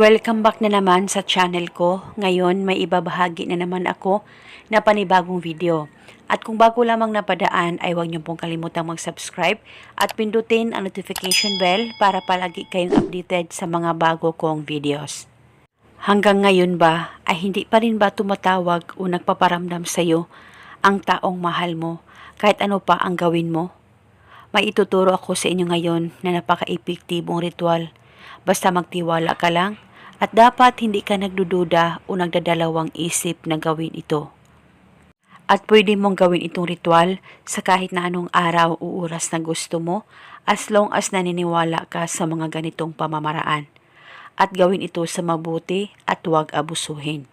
Welcome back na naman sa channel ko. Ngayon may ibabahagi na naman ako na panibagong video. At kung bago lamang napadaan ay huwag niyo pong kalimutang mag-subscribe at pindutin ang notification bell para palagi kayong updated sa mga bago kong videos. Hanggang ngayon ba ay hindi pa rin ba tumatawag o nagpaparamdam sa iyo ang taong mahal mo kahit ano pa ang gawin mo? May ituturo ako sa inyo ngayon na napaka-epektibong ritual. Basta magtiwala ka lang at dapat hindi ka nagdududa o nagdadalawang isip na gawin ito. At pwede mong gawin itong ritual sa kahit na anong araw o oras na gusto mo as long as naniniwala ka sa mga ganitong pamamaraan. At gawin ito sa mabuti at huwag abusuhin.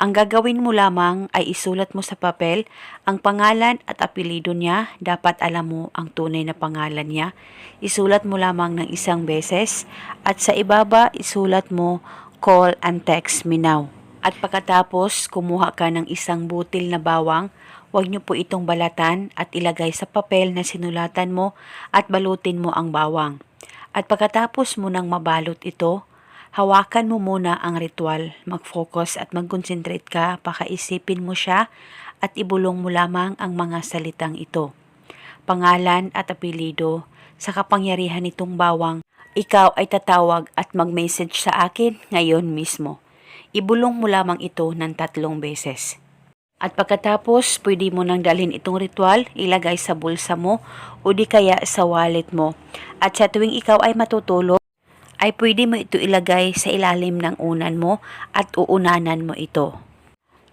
Ang gagawin mo lamang ay isulat mo sa papel ang pangalan at apelido niya. Dapat alam mo ang tunay na pangalan niya. Isulat mo lamang ng isang beses at sa ibaba isulat mo call and text me now. At pagkatapos kumuha ka ng isang butil na bawang, huwag niyo po itong balatan at ilagay sa papel na sinulatan mo at balutin mo ang bawang. At pagkatapos mo nang mabalot ito, hawakan mo muna ang ritual, mag-focus at mag-concentrate ka, pakaisipin mo siya at ibulong mo lamang ang mga salitang ito. Pangalan at apelido, sa kapangyarihan nitong bawang, ikaw ay tatawag at mag-message sa akin ngayon mismo. Ibulong mo lamang ito ng tatlong beses. At pagkatapos, pwede mo nang dalhin itong ritual, ilagay sa bulsa mo o di kaya sa wallet mo. At sa tuwing ikaw ay matutulog, ay pwede mo ito ilagay sa ilalim ng unan mo at uunanan mo ito.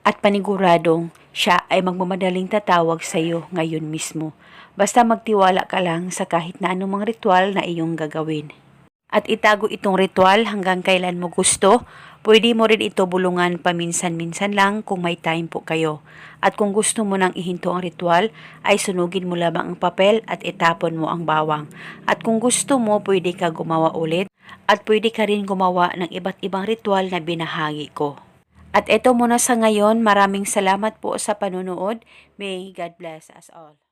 At paniguradong siya ay magmamadaling tatawag sa iyo ngayon mismo. Basta magtiwala ka lang sa kahit na anumang ritual na iyong gagawin. At itago itong ritual hanggang kailan mo gusto. Pwede mo rin ito bulungan paminsan-minsan lang kung may time po kayo. At kung gusto mo nang ihinto ang ritual, ay sunugin mo lamang ang papel at itapon mo ang bawang. At kung gusto mo, pwede ka gumawa ulit. At pwede ka rin gumawa ng iba't ibang ritual na binahagi ko. At ito muna sa ngayon, maraming salamat po sa panunood. May God bless us all.